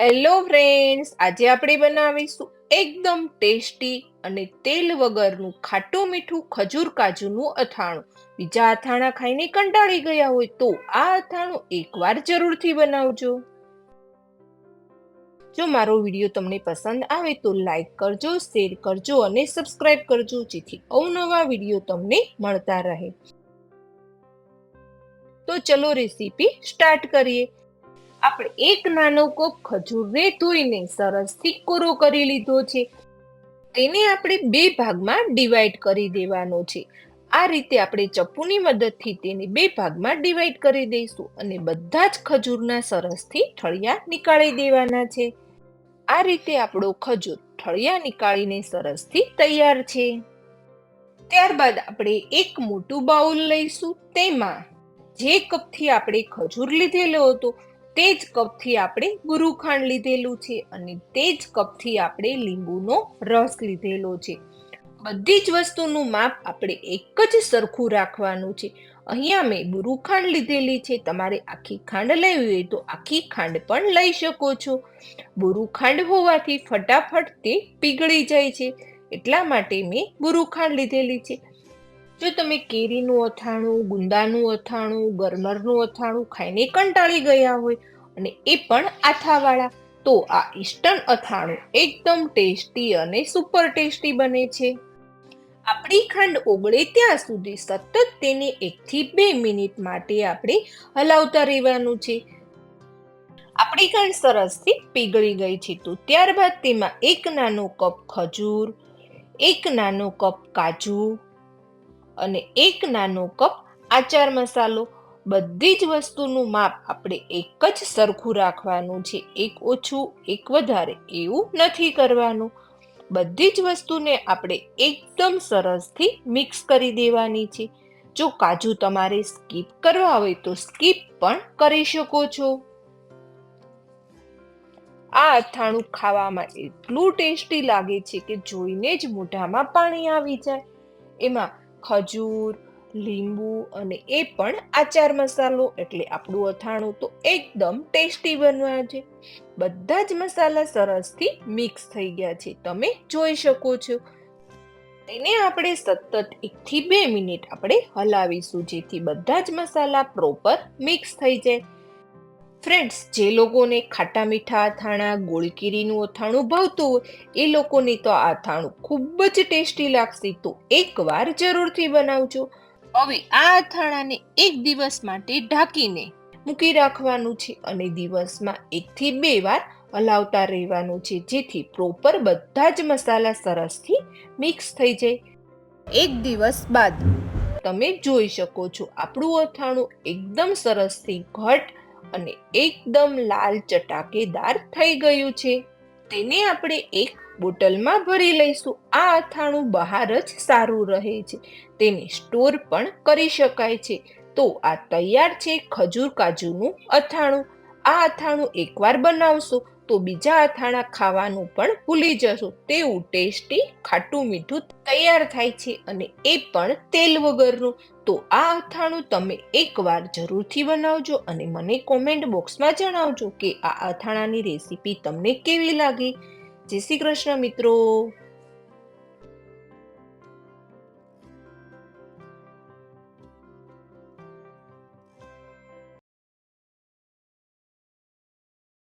Hello friends આજે આપણે બનાવીશું એકદમ ટેસ્ટી અને તેલ વગરનું ખાટું મીઠું ખજૂર કાજુનું અથાણું. બીજા અથાણા ખાઈને કંટાળી ગયા હોય તો આ અથાણું એકવાર જરૂરથી બનાવજો. જો મારો વીડિયો તમને પસંદ આવે તો લાઈક કરજો, શેર કરજો અને સબસ્ક્રાઇબ કરજો, જેથી અવનવા વીડિયો તમને મળતા રહે. તો ચલો રેસીપી સ્ટાર્ટ કરીએ. આપણે એક નાનો કપ ખજૂરને ધોઈને સરસથી કોરો કરી લીધો છે. તેને આપણે બે ભાગમાં ડિવાઈડ કરી દેવાનો છે. આ રીતે આપણે ચપ્પુની મદદથી તેને બે ભાગમાં ડિવાઈડ કરી દઈશું અને બધા જ ખજૂરના સરસથી ઠળિયા નીકાળી દેવાના છે. આ રીતે આપણો ખજૂર ઠળિયા નીકાળીને સરસથી તૈયાર છે. ત્યારબાદ આપણે એક મોટું બાઉલ લઈશું. તેમાં જે કપથી આપણે ખજૂર લીધેલો હતો તે જ કપથી આપણે ગુરુખાંડ લીધેલું છે અને તે જ કપથી આપણે લીંબુનો રસ લીધેલો છે. બધી જ વસ્તુનું માપ આપણે એક જ સરખું રાખવાનું છે. અહીંયા મેં ગુરુખાંડ લીધેલી છે, તમારે આખી ખાંડ લેવી હોય તો આખી ખાંડ પણ લઈ શકો છો. બુરુખાંડ હોવાથી ફટાફટ તે પીગળી જાય છે. એટલા માટે મેં બુરુખાંડ લીધેલી છે. જો તમે કેરીનું અથાણું, ગુંદાનું અથાણું, ગરમરનું અથાણું ખાઈને કંટાળી ગયા હોય અને એ પણ આથાવાળા, તો આ ઈસ્ટર્ન અથાણું એકદમ ટેસ્ટી અને સુપર ટેસ્ટી બને છે. આપણી ખાંડ ઓગળે ત્યાં સુધી સતત તેને એકથી બે મિનિટ માટે આપણે હલાવતા રહેવાનું છે. આપણી ખાંડ સરસથી પીગળી ગઈ છે, તો ત્યારબાદ તેમાં એક નાનો કપ ખજૂર, એક નાનો કપ કાજુ અને એક નાનો કપ આચાર મસાલો. બધી જ વસ્તુનું માપ આપણે એક જ સરખું રાખવાનું છે. એક ઓછું, એક વધારે એવું નથી કરવાનું. બધી જ વસ્તુને આપણે એકદમ સરસથી મિક્સ કરી દેવાની છે. જો કાજુ તમારે સ્કીપ કરવા હોય તો સ્કીપ પણ કરી શકો છો. આ અથાણું ખાવામાં એટલું ટેસ્ટી લાગે છે કે જોઈને જ મોઢામાં પાણી આવી જાય. એમાં ખજૂર, લીંબુ અને એ પણ આચાર મસાલો એટલે આપણું અથાણું તો એકદમ ટેસ્ટી બનવા છે બધા જ મસાલા સરસથી મિક્સ થઈ ગયા છે. તમે જોઈ શકો છો. એને આપણે સતત એકથી બે મિનિટ આપણે હલાવીશું જેથી બધા જ મસાલા પ્રોપર મિક્સ થઈ જાય. ફ્રેન્ડ્સ જે લોકોને ખાટા મીઠા, અથાણા, ગોળકીરીનું અથાણું ભાવતું હોય, એ લોકોને તો આ અથાણું ખૂબ જ ટેસ્ટી લાગશે. તો એકવાર જરૂરથી બનાવજો. હવે આ અથાણાને એક દિવસ માટે ઢાંકીને મૂકી રાખવાનું છે અને દિવસમાં એકથી બે વાર હલાવતા રહેવાનું છે, જેથી પ્રોપર બધા જ મસાલા સરસથી મિક્સ થઈ જાય. એક દિવસ બાદ તમે જોઈ શકો છો, આપણું અથાણું એકદમ સરસથી ઘટ અને એકદમ લાલ ચટાકેદાર થઈ ગયું છે. તેને આપણે એક બોટલમાં ભરી લઈશું. આ અથાણું બહાર જ સારું રહે છે. તેને સ્ટોર પણ કરી શકાય છે. તો આ તૈયાર છે ખજૂર કાજુનું અથાણું. આ અથાણું એકવાર બનાવશો તો બીજા અથાણા ખાવાનું પણ ભૂલી જશો. તેવું ટેસ્ટી ખાટું મીઠું તૈયાર થાય છે અને એ પણ તેલ વગરનું. તો આ અથાણું તમે એકવાર જરૂરથી બનાવજો અને મને કોમેન્ટ બોક્સમાં જણાવજો કે આ અથાણાની રેસીપી તમને કેવી લાગી? જય શ્રી કૃષ્ણ મિત્રો.